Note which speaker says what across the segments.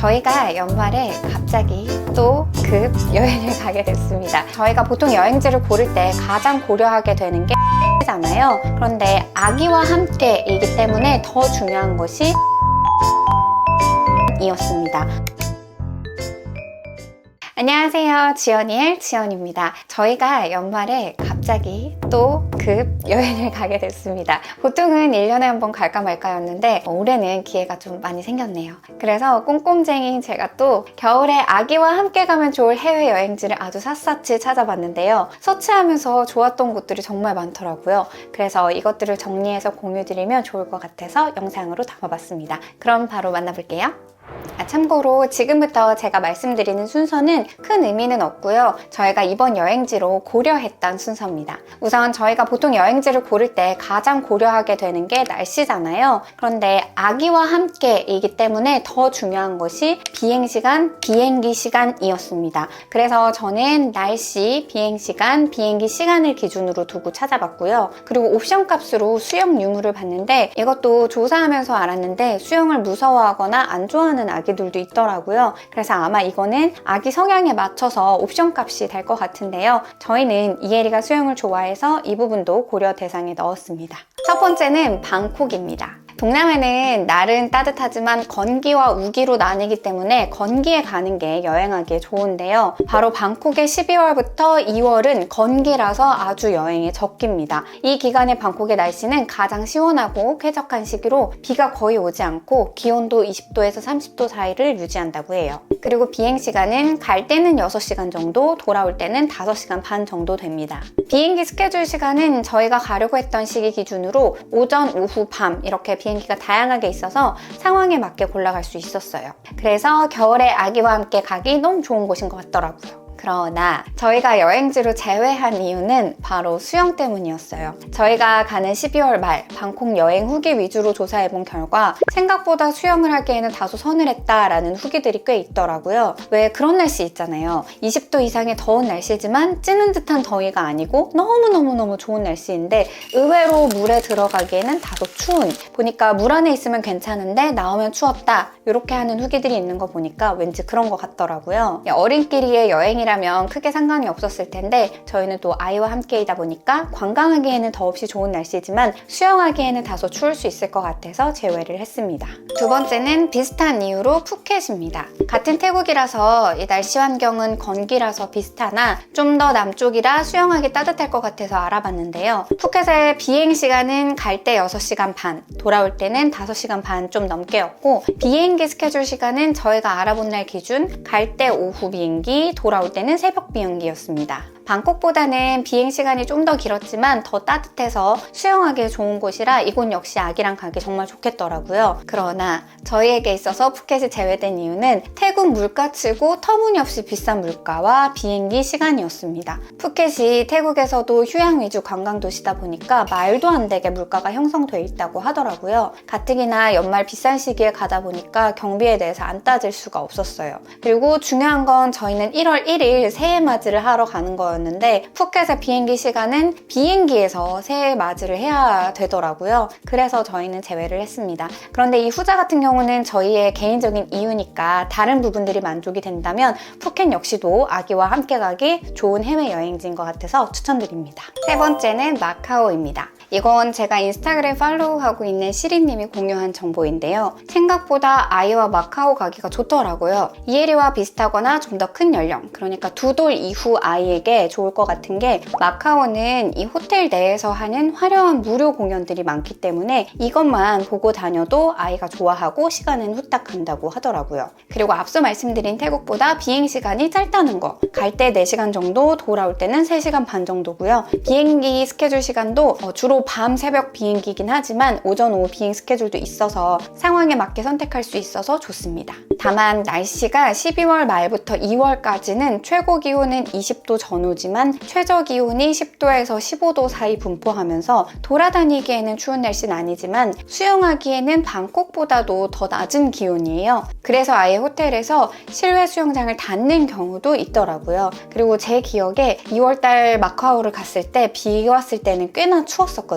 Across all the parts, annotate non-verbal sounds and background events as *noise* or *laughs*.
Speaker 1: 저희가 연말에 갑자기 또 급 여행을 가게 됐습니다. 저희가 보통 여행지를 고를 때 가장 고려하게 되는 게 잖아요. 그런데 아기와 함께이기 때문에 더 중요한 것이 이었습니다. 안녕하세요. 지연이엘 지연입니다. 저희가 연말에 갑자기 또 급 여행을 *laughs* 가게 됐습니다. 보통은 1년에 한 번 갈까 말까였는데 올해는 기회가 좀 많이 생겼네요. 그래서 꼼꼼쟁이인 제가 또 겨울에 아기와 함께 가면 좋을 해외 여행지를 아주 샅샅이 찾아봤는데요. 서치하면서 좋았던 곳들이 정말 많더라고요. 그래서 이것들을 정리해서 공유드리면 좋을 것 같아서 영상으로 담아봤습니다. 그럼 바로 만나볼게요. 아, 참고로 지금부터 제가 말씀드리는 순서는 큰 의미는 없고요. 저희가 이번 여행지로 고려했던 순서입니다. 우선 저희가 보통 여행지를 고를 때 가장 고려하게 되는 게 날씨잖아요. 그런데 아기와 함께이기 때문에 더 중요한 것이 비행시간, 비행기 시간이었습니다. 그래서 저는 날씨, 비행시간, 비행기 시간을 기준으로 두고 찾아봤고요. 그리고 옵션 값으로 수영 유무를 봤는데 이것도 조사하면서 알았는데 수영을 무서워하거나 안 좋아하는 아기들도 있더라고요. 그래서 아마 이거는 아기 성향에 맞춰서 옵션 값이 될 것 같은데요. 저희는 이혜리가 수영을 좋아해서 이 부분도 고려 대상에 넣었습니다. 첫 번째는 방콕입니다. 동남아는 날은 따뜻하지만 건기와 우기로 나뉘기 때문에 건기에 가는 게 여행하기에 좋은데요. 바로 방콕의 12월부터 2월은 건기라서 아주 여행에 적깁니다. 이 기간에 방콕의 날씨는 가장 시원하고 쾌적한 시기로 비가 거의 오지 않고 기온도 20도에서 30도 사이를 유지한다고 해요. 그리고 비행 시간은 갈 때는 6시간 정도, 돌아올 때는 5시간 반 정도 됩니다. 비행기 스케줄 시간은 저희가 가려고 했던 시기 기준으로 오전, 오후, 밤 이렇게 비행 기가 다양하게 있어서 상황에 맞게 골라갈 수 있었어요. 그래서 겨울에 아기와 함께 가기 너무 좋은 곳인 것 같더라고요. 그러나 저희가 여행지로 제외한 이유는 바로 수영 때문이었어요. 저희가 가는 12월 말 방콕 여행 후기 위주로 조사해본 결과 생각보다 수영을 하기에는 다소 서늘했다라는 후기들이 꽤 있더라고요. 왜 그런 날씨 있잖아요. 20도 이상의 더운 날씨지만 찌는 듯한 더위가 아니고 너무너무너무 좋은 날씨인데 의외로 물에 들어가기에는 다소 추운 보니까 물 안에 있으면 괜찮은데 나오면 추웠다 이렇게 하는 후기들이 있는 거 보니까 왠지 그런 것 같더라고요. 어린끼리의 여행이라 여행이라면 크게 상관이 없었을 텐데 저희는 또 아이와 함께이다 보니까 관광하기에는 더없이 좋은 날씨지만 수영하기에는 다소 추울 수 있을 것 같아서 제외를 했습니다. 두 번째는 비슷한 이유로 푸켓입니다. 같은 태국이라서 이 날씨 환경은 건기라서 비슷하나 좀 더 남쪽이라 수영하기 따뜻할 것 같아서 알아봤는데요. 푸켓의 비행 시간은 갈 때 6시간 반, 돌아올 때는 5시간 반 좀 넘게였고 비행기 스케줄 시간은 저희가 알아본 날 기준 갈 때 오후 비행기, 돌아올 때 때는 새벽 비행기였습니다. 방콕보다는 비행 시간이 좀 더 길었지만 더 따뜻해서 수영하기 좋은 곳이라 이곳 역시 아기랑 가기 정말 좋겠더라고요. 그러나 저희에게 있어서 푸켓이 제외된 이유는 태국 물가치고 터무니없이 비싼 물가와 비행기 시간이었습니다. 푸켓이 태국에서도 휴양 위주 관광 도시다 보니까 말도 안 되게 물가가 형성돼 있다고 하더라고요. 가뜩이나 연말 비싼 시기에 가다 보니까 경비에 대해서 안 따질 수가 없었어요. 그리고 중요한 건 저희는 1월 1일 새해 맞이를 하러 가는 거였는데 거였는데 푸켓의 비행기 시간은 비행기에서 새해 맞이를 해야 되더라고요. 그래서 저희는 제외를 했습니다. 그런데 이 후자 같은 경우는 저희의 개인적인 이유니까 다른 부분들이 만족이 된다면 푸켓 역시도 아기와 함께 가기 좋은 해외 여행지인 것 같아서 추천드립니다. 세 번째는 마카오입니다. 이건 제가 인스타그램 팔로우하고 있는 시리님이 공유한 정보인데요. 생각보다 아이와 마카오 가기가 좋더라고요. 이혜리와 비슷하거나 좀 더 큰 연령, 그러니까 두 돌 이후 아이에게 좋을 것 같은 게 마카오는 이 호텔 내에서 하는 화려한 무료 공연들이 많기 때문에 이것만 보고 다녀도 아이가 좋아하고 시간은 후딱 간다고 하더라고요. 그리고 앞서 말씀드린 태국보다 비행 시간이 짧다는 거. 갈 때 4시간 정도, 돌아올 때는 3시간 반 정도고요. 비행기 스케줄 시간도 어, 밤 새벽 비행기긴 하지만 오전 오후 비행 스케줄도 있어서 상황에 맞게 선택할 수 있어서 좋습니다. 다만 날씨가 12월 말부터 2월까지는 최고 기온은 20도 전후 동요지만 최저 기온이 10도에서 15도 사이 분포하면서 돌아다니기에는 추운 날씨는 아니지만 수영하기에는 방콕보다도 더 낮은 기온이에요. 그래서 아예 호텔에서 실외 수영장을 닫는 경우도 있더라고요. 그리고 제 기억에 2월달 마카오를 갔을 때 비 왔을 때는 꽤나 추웠었거든요.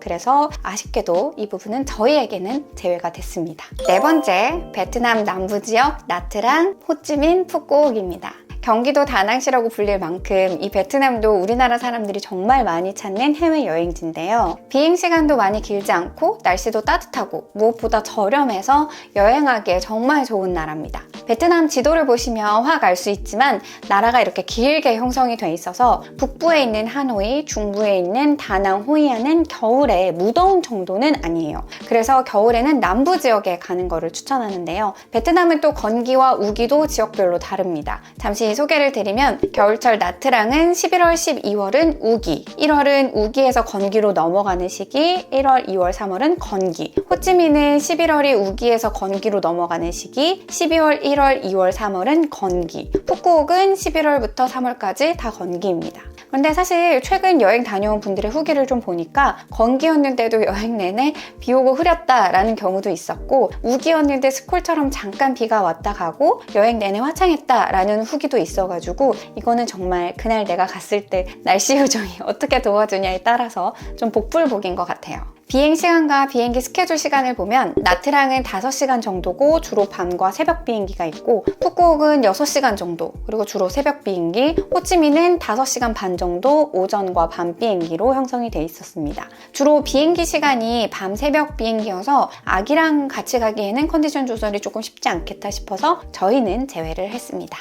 Speaker 1: 그래서 아쉽게도 이 부분은 저희에게는 제외가 됐습니다. 네 번째, 베트남 남부 지역 나트랑, 호찌민, 푸꾸옥입니다. 경기도 다낭시라고 불릴 만큼 이 베트남도 우리나라 사람들이 정말 많이 찾는 해외 여행지인데요. 비행 시간도 많이 길지 않고 날씨도 따뜻하고 무엇보다 저렴해서 여행하기에 정말 좋은 나라입니다. 베트남 지도를 보시면 확 알 수 있지만 나라가 이렇게 길게 형성이 돼 있어서 북부에 있는 하노이, 중부에 있는 다낭, 호이안은 겨울에 무더운 정도는 아니에요. 그래서 겨울에는 남부 지역에 가는 거를 추천하는데요. 베트남은 또 건기와 우기도 지역별로 다릅니다. 잠시 소개를 드리면 겨울철 나트랑은 11월, 12월은 우기, 1월은 우기에서 건기로 넘어가는 시기, 1월, 2월, 3월은 건기. 호찌민은 11월이 우기에서 건기로 넘어가는 시기, 12월, 1월, 2월, 3월은 건기. 푸꾸옥은 11월부터 3월까지 다 건기입니다. 그런데 사실 최근 여행 다녀온 분들의 후기를 좀 보니까 건기였는데도 여행 내내 비 오고 흐렸다라는 경우도 있었고 우기였는데 스콜처럼 잠깐 비가 왔다 가고 여행 내내 화창했다라는 후기도 있어가지고 이거는 정말 그날 내가 갔을 때 날씨 *laughs* 요정이 어떻게 도와주냐에 따라서 좀 복불복인 것 같아요. 비행 시간과 비행기 스케줄 시간을 보면 나트랑은 5시간 정도고 주로 밤과 새벽 비행기가 있고 푸꾸옥은 6시간 정도 그리고 주로 새벽 비행기 호치민은 5시간 반 정도 오전과 밤 비행기로 형성이 돼 있었습니다. 주로 비행기 시간이 밤 새벽 비행기여서 아기랑 같이 가기에는 컨디션 조절이 조금 쉽지 않겠다 싶어서 저희는 제외를 했습니다.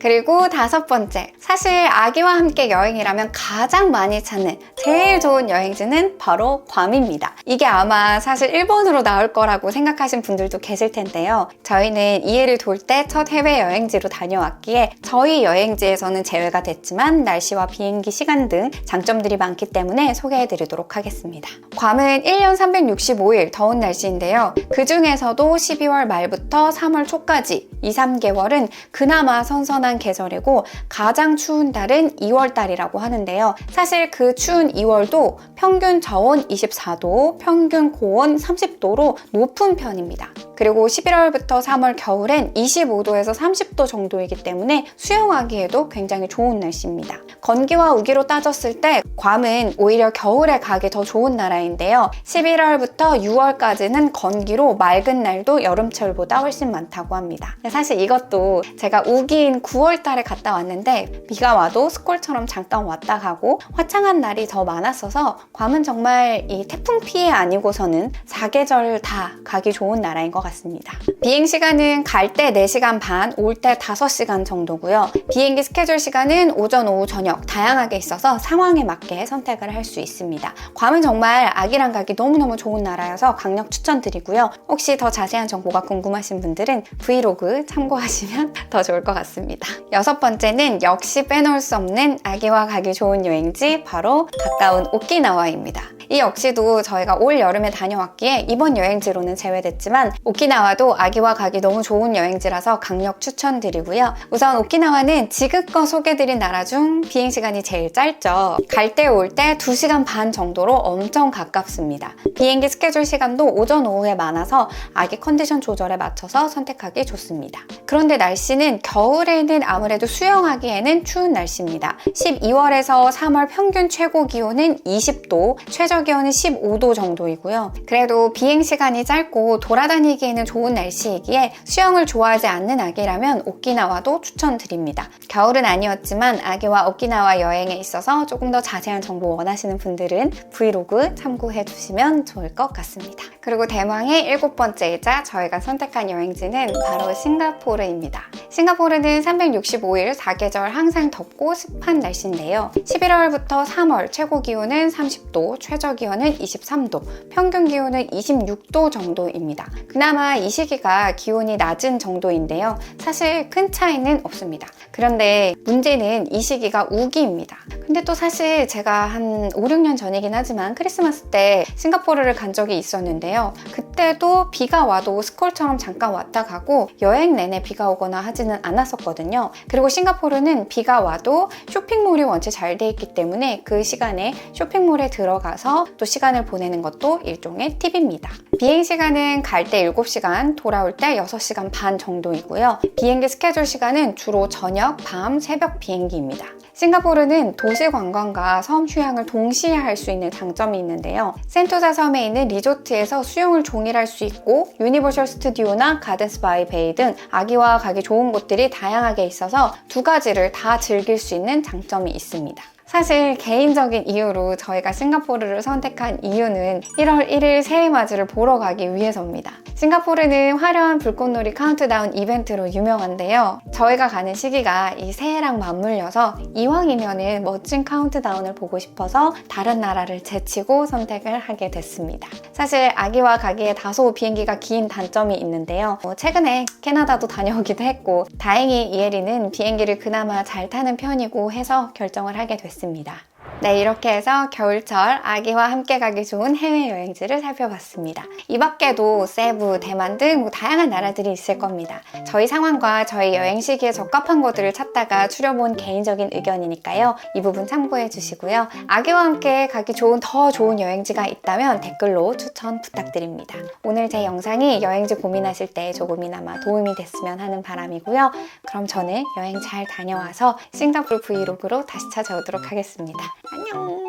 Speaker 1: 그리고 다섯 번째, 사실 아기와 함께 여행이라면 가장 많이 찾는 제일 좋은 여행지는 바로 괌입니다. 이게 아마 사실 일본으로 나올 거라고 생각하신 분들도 계실 텐데요. 저희는 이해를 돌 때 첫 해외 여행지로 다녀왔기에 저희 여행지에서는 제외가 됐지만 날씨와 비행기 시간 등 장점들이 많기 때문에 소개해 드리도록 하겠습니다. 괌은 1년 365일 더운 날씨인데요. 그 중에서도 12월 말부터 3월 초까지 2, 3개월은 그나마 선선한 계절이고 가장 추운 달은 2월 달이라고 하는데요. 사실 그 추운 2월도 평균 저온 24도, 평균 고온 30도로 높은 편입니다. 그리고 11월부터 3월 겨울엔 25도에서 30도 정도이기 때문에 수영하기에도 굉장히 좋은 날씨입니다. 건기와 우기로 따졌을 때 괌은 오히려 겨울에 가기 더 좋은 나라인데요. 11월부터 6월까지는 건기로 맑은 날도 여름철보다 훨씬 많다고 합니다. 사실 이것도 제가 우기인 9월 달에 갔다 왔는데 비가 와도 스콜처럼 잠깐 왔다 가고 화창한 날이 더 많았어서 괌은 정말 이 태풍 피해 아니고서는 사계절 다 가기 좋은 나라인 것 같 습니다. 비행 시간은 갈 때 4시간 반, 올 때 5시간 정도고요. 비행기 스케줄 시간은 오전, 오후, 저녁 다양하게 있어서 상황에 맞게 선택을 할 수 있습니다. 괌은 정말 아기랑 가기 너무너무 좋은 나라여서 강력 추천드리고요. 혹시 더 자세한 정보가 궁금하신 분들은 브이로그 참고하시면 *laughs* 더 좋을 것 같습니다. 여섯 번째는 역시 빼놓을 수 없는 아기와 가기 좋은 여행지 바로 가까운 오키나와입니다. 이 역시도 저희가 올 여름에 다녀왔기에 이번 여행지로는 제외됐지만 오키나와도 아기와 가기 너무 좋은 여행지라서 강력 추천드리고요. 우선 오키나와는 지금껏 소개드린 나라 중 비행시간이 제일 짧죠. 갈 때 올 때 2시간 반 정도로 엄청 가깝습니다. 비행기 스케줄 시간도 오전 오후에 많아서 아기 컨디션 조절에 맞춰서 선택하기 좋습니다. 그런데 날씨는 겨울에는 아무래도 수영하기에는 추운 날씨입니다. 12월에서 3월 평균 최고 기온은 20도, 최저 기온은 15도 정도이고요. 그래도 비행 시간이 짧고 돌아다니기 에는 좋은 날씨이기에 수영을 좋아하지 않는 아기라면 오키나와도 추천드립니다. 겨울은 아니었지만 아기와 오키나와 여행에 있어서 조금 더 자세한 정보 원하시는 분들은 브이로그 참고해 주시면 좋을 것 같습니다. 그리고 대망의 일곱 번째이자 저희가 선택한 여행지는 바로 싱가포르입니다. 싱가포르는 365일 4계절 항상 덥고 습한 날씨인데요. 11월부터 3월 최고 기온은 30도, 최저 기온은 23도, 평균 기온은 26도 정도입니다. 그나마 이 시기가 기온이 낮은 정도인데요. 사실 큰 차이는 없습니다. 그런데 문제는 이 시기가 우기입니다. 근데 또 사실 제가 한 5, 6년 전이긴 하지만 크리스마스 때 싱가포르를 간 적이 있었는데요. 그때도 비가 와도 스콜처럼 잠깐 왔다 가고 여행 내내 비가 오거나 하지는 않았었거든요. 그리고 싱가포르는 비가 와도 쇼핑몰이 원체 잘 돼 있기 때문에 그 시간에 쇼핑몰에 들어가서 또 시간을 보내는 것도 일종의 팁입니다. 비행 시간은 갈 때 7 시간, 돌아올 때 6시간 반 정도이고요. 비행기 스케줄 시간은 주로 저녁, 밤, 새벽 비행기입니다. 싱가포르는 도시 관광과 섬 휴양을 동시에 할 수 있는 장점이 있는데요. 센토사 섬에 있는 리조트에서 수영을 종일 할 수 있고 유니버셜 스튜디오나 가든스 바이 베이 등 아기와 가기 좋은 곳들이 다양하게 있어서 두 가지를 다 즐길 수 있는 장점이 있습니다. 사실 개인적인 이유로 저희가 싱가포르를 선택한 이유는 1월 1일 새해 맞이를 보러 가기 위해서입니다. 싱가포르는 화려한 불꽃놀이 카운트다운 이벤트로 유명한데요. 저희가 가는 시기가 이 새해랑 맞물려서 이왕이면은 멋진 카운트다운을 보고 싶어서 다른 나라를 제치고 선택을 하게 됐습니다. 사실 아기와 가기에 다소 비행기가 긴 단점이 있는데요. 어, 최근에 캐나다도 다녀오기도 했고 다행히 이혜리는 비행기를 그나마 잘 타는 편이고 해서 결정을 하게 됐습니다. 싶습니다. 네, 이렇게 해서 겨울철 아기와 함께 가기 좋은 해외여행지를 살펴봤습니다. 이 밖에도 세부, 대만 등 뭐 다양한 나라들이 있을 겁니다. 저희 상황과 저희 여행 시기에 적합한 곳들을 찾다가 추려본 개인적인 의견이니까요. 이 부분 참고해 주시고요. 아기와 함께 가기 좋은 더 좋은 여행지가 있다면 댓글로 추천 부탁드립니다. 오늘 제 영상이 여행지 고민하실 때 조금이나마 도움이 됐으면 하는 바람이고요. 그럼 저는 여행 잘 다녀와서 싱가포르 브이로그로 다시 찾아오도록 하겠습니다. 안녕!